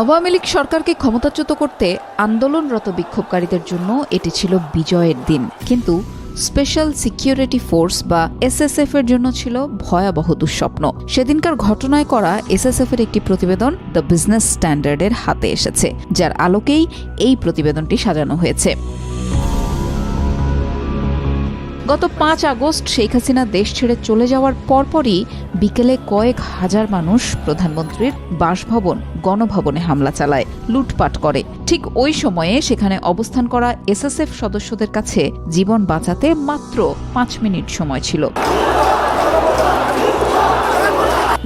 আওয়ামী লীগ সরকারকে ক্ষমতাচ্যুত করতে আন্দোলনরত বিক্ষোভকারীদের জন্য এটি ছিল বিজয়ের দিন। কিন্তু স্পেশাল সিকিউরিটি ফোর্স বা এসএসএফ এর জন্য ছিল ভয়াবহ দুঃস্বপ্ন। সেদিনকার ঘটনায় করা এসএসএফ এর একটি প্রতিবেদন দ্য বিজনেস স্ট্যান্ডার্ডের হাতে এসেছে, যার আলোকেই এই প্রতিবেদনটি সাজানো হয়েছে। গত পাঁচ আগস্ট শেখ হাসিনা দেশ ছেড়ে চলে যাওয়ার পরপরই বিকেলে কয়েক হাজার মানুষ প্রধানমন্ত্রীর বাসভবন, গণভবনে হামলা চালায়, লুটপাট করে। ঠিক ওই সময়ে সেখানে অবস্থান করা এসএসএফ সদস্যদের কাছে জীবন বাঁচাতে মাত্র পাঁচ মিনিট সময় ছিল।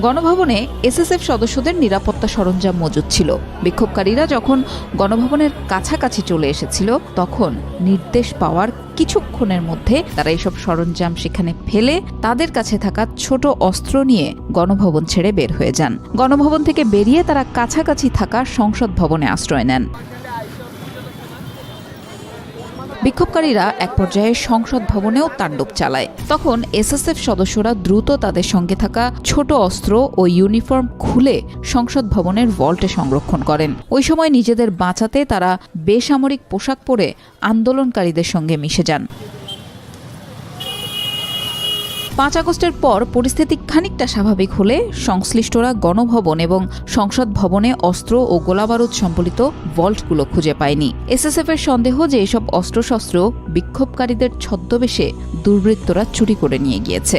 গণভবনে এসএসএফ সদস্যদের নিরাপত্তা সরঞ্জাম মজুদ ছিল। বিক্ষোভকারীরা যখন গণভবনের কাছাকাছি চলে এসেছিল, তখন নির্দেশ পাওয়ার কিছুক্ষণের মধ্যে তারা এসব সরঞ্জাম সেখানে ফেলে তাদের কাছে থাকা ছোট অস্ত্র নিয়ে গণভবন ছেড়ে বের হয়ে যান। গণভবন থেকে বেরিয়ে তারা কাছাকাছি থাকা সংসদ ভবনে আশ্রয় নেন। বিক্ষোভকারীরা এক পর্যায়ে সংসদ ভবনেও তাণ্ডব চালায়। তখন এসএসএফ সদস্যরা দ্রুত তাদের সঙ্গে থাকা ছোট অস্ত্র ও ইউনিফর্ম খুলে সংসদ ভবনের ভল্টে সংরক্ষণ করেন। ওই সময় নিজেদের বাঁচাতে তারা বেসামরিক পোশাক পরে আন্দোলনকারীদের সঙ্গে মিশে যান। পাঁচ আগস্টের পর পরিস্থিতি খানিকটা স্বাভাবিক হলে সংশ্লিষ্টরা গণভবন এবং সংসদ ভবনে অস্ত্র ও গোলাবারুদ সম্বলিত ভল্টগুলো খুঁজে পায়নি। এসএসএফ এর সন্দেহ যে এসব অস্ত্রশস্ত্র বিক্ষোভকারীদের ছদ্মবেশে দুর্বৃত্তরা চুরি করে নিয়ে গিয়েছে।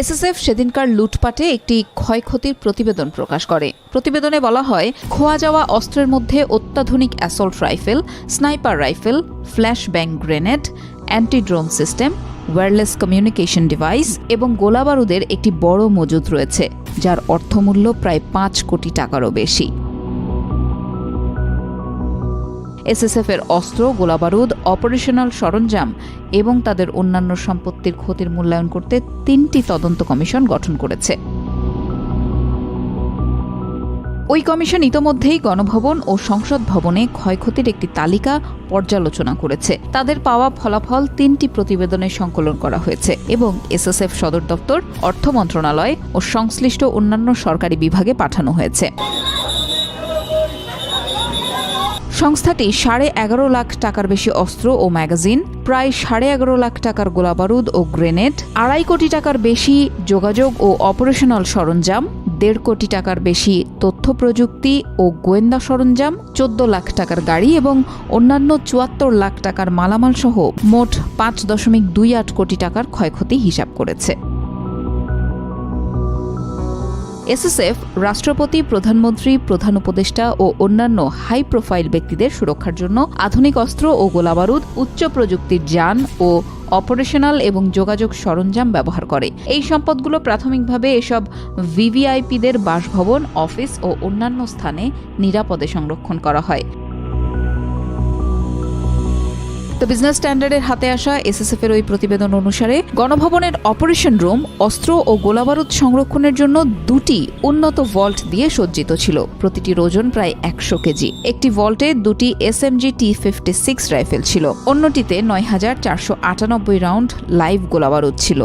এসএসএফ সেদিনকার লুটপাটে একটি ক্ষয়ক্ষতির প্রতিবেদন প্রকাশ করে। প্রতিবেদনে বলা হয়, খোয়া যাওয়া অস্ত্রের মধ্যে অত্যাধুনিক assault rifle, sniper rifle, flash bang grenade anti drone system, wireless communication device এবং গোলাবারুদের একটি বড় মজুদ রয়েছে, যার অর্থমূল্য প্রায় পাঁচ কোটি টাকারও বেশি। এসএসএফ এর অস্ত্র, গোলাবারুদ, অপারেশনাল সরঞ্জাম এবং তাদের অন্যান্য সম্পত্তির ক্ষতির মূল্যায়ন করতে তিনটি তদন্ত কমিশন গঠন করেছে। ওই কমিশন ইতোমধ্যেই গণভবন ও সংসদ ভবনে ক্ষয়ক্ষতির একটি তালিকা পর্যালোচনা করেছে। তাদের পাওয়া ফলাফল তিনটি প্রতিবেদনে সংকলন করা হয়েছে এবং এসএসএফ সদর দপ্তর, অর্থ মন্ত্রণালয় ও সংশ্লিষ্ট অন্যান্য সরকারি বিভাগে পাঠানো হয়েছে। সংস্থাটি সাড়ে এগারো লাখ টাকার বেশি অস্ত্র ও ম্যাগাজিন, প্রায় সাড়ে এগারো লাখ টাকার গোলাবারুদ ও গ্রেনেড, আড়াই কোটি টাকার বেশি যোগাযোগ ও অপারেশনাল সরঞ্জাম, দেড় কোটি টাকার বেশি তথ্য প্রযুক্তি ও গোয়েন্দা সরঞ্জাম, চোদ্দ লাখ টাকার গাড়ি এবং অন্যান্য চুয়াত্তর লাখ টাকার মালামাল সহ মোট পাঁচ দশমিক দুই আট কোটি টাকার ক্ষয়ক্ষতি হিসাব করেছে। এসএসএফ, রাষ্ট্রপতি, প্রধানমন্ত্রী, প্রধান উপদেষ্টা ও অন্যান্য হাই প্রোফাইল ব্যক্তিদের সুরক্ষার জন্য আধুনিক অস্ত্র ও গোলাবারুদ, উচ্চ প্রযুক্তির যান ও অপারেশনাল এবং যোগাযোগ সরঞ্জাম ব্যবহার করে। এই সম্পদগুলো প্রাথমিকভাবে এসব ভিভিআইপিদের বাসভবন, অফিস ও অন্যান্য স্থানে নিরাপদে সংরক্ষণ করা হয়। দ্য বিজনেস স্ট্যান্ডার্ডের হাতে আসা এসএসএফ এর ওই প্রতিবেদন অনুসারে, গণভবনের অপারেশন রুম অস্ত্র ও গোলাবারুদ সংরক্ষণের জন্য দুটি উন্নত ভল্ট দিয়ে সজ্জিত ছিল। প্রতিটির ওজন প্রায় একশো কেজি। একটি ভল্টে দুটি S SMG T fifty six rifle ছিল। অন্যটিতে নয় হাজার চারশো আটানব্বই রাউন্ড লাইভ গোলাবারুদ ছিল।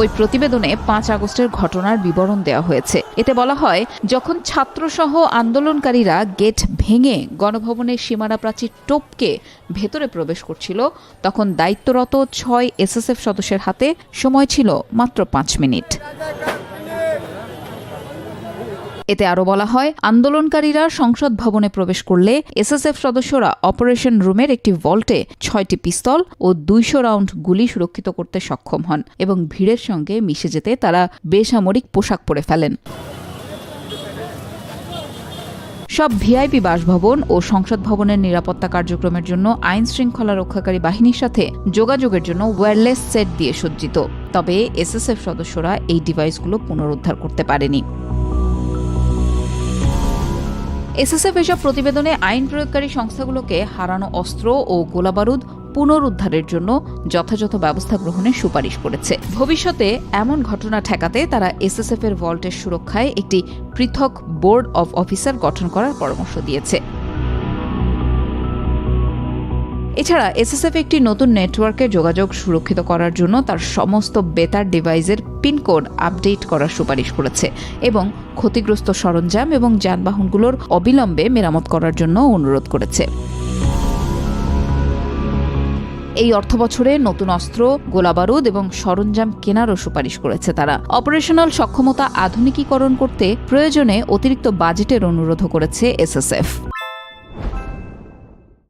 ওই প্রতিবেদনে পাঁচ আগস্টের ঘটনার বিবরণ দেওয়া হয়েছে। এতে বলা হয়, যখন ছাত্রসহ আন্দোলনকারীরা গেট ভেঙে গণভবনের সীমানা প্রাচীর টোপকে ভেতরে প্রবেশ করছিল, তখন দায়িত্বরত ছয় এসএসএফ সদস্যের হাতে সময় ছিল মাত্র পাঁচ মিনিট। এতে আরও বলা হয়, আন্দোলনকারীরা সংসদ ভবনে প্রবেশ করলে এসএসএফ সদস্যরা অপারেশন রুমের একটি ভল্টে ছয়টি পিস্তল ও দুইশো রাউন্ড গুলি সুরক্ষিত করতে সক্ষম হন এবং ভিড়ের সঙ্গে মিশে যেতে তারা বেসামরিক পোশাক পরে ফেলেন। সব ভিআইপি বাসভবন ও সংসদ ভবনের নিরাপত্তা কার্যক্রমের জন্য আইন শৃঙ্খলা রক্ষাকারী বাহিনীর সাথে যোগাযোগের জন্য ওয়্যারলেস সেট দিয়ে সজ্জিত। তবে এসএসএফ সদস্যরা এই ডিভাইসগুলো পুনরুদ্ধার করতে পারেনি। এসএসএফ এসব প্রতিবেদনে আইন প্রয়োগকারী সংস্থাগুলোকে হারানো অস্ত্র ও গোলাবারুদ পুনরুদ্ধারের জন্য যথাযথ ব্যবস্থা গ্রহণের সুপারিশ করেছে। ভবিষ্যতে এমন ঘটনা ঠেকাতে তারা এসএসএফ এর ভল্টের সুরক্ষায় একটি পৃথক বোর্ড অব অফিসার গঠন করার পরামর্শ দিয়েছে। এছাড়া এসএসএফ একটি নতুন নেটওয়ার্কে যোগাযোগ সুরক্ষিত করার জন্য তার সমস্ত বেতার ডিভাইসের পিনকোড আপডেট করার সুপারিশ করেছে এবং ক্ষতিগ্রস্ত সরঞ্জাম এবং যানবাহনগুলোর অবিলম্বে মেরামত করার জন্য অনুরোধ করেছে। এই অর্থবছরে নতুন অস্ত্র, গোলাবারুদ এবং সরঞ্জাম কেনারও সুপারিশ করেছে তারা। অপারেশনাল সক্ষমতা আধুনিকীকরণ করতে প্রয়োজনে অতিরিক্ত বাজেটের অনুরোধও করেছে এসএসএফ।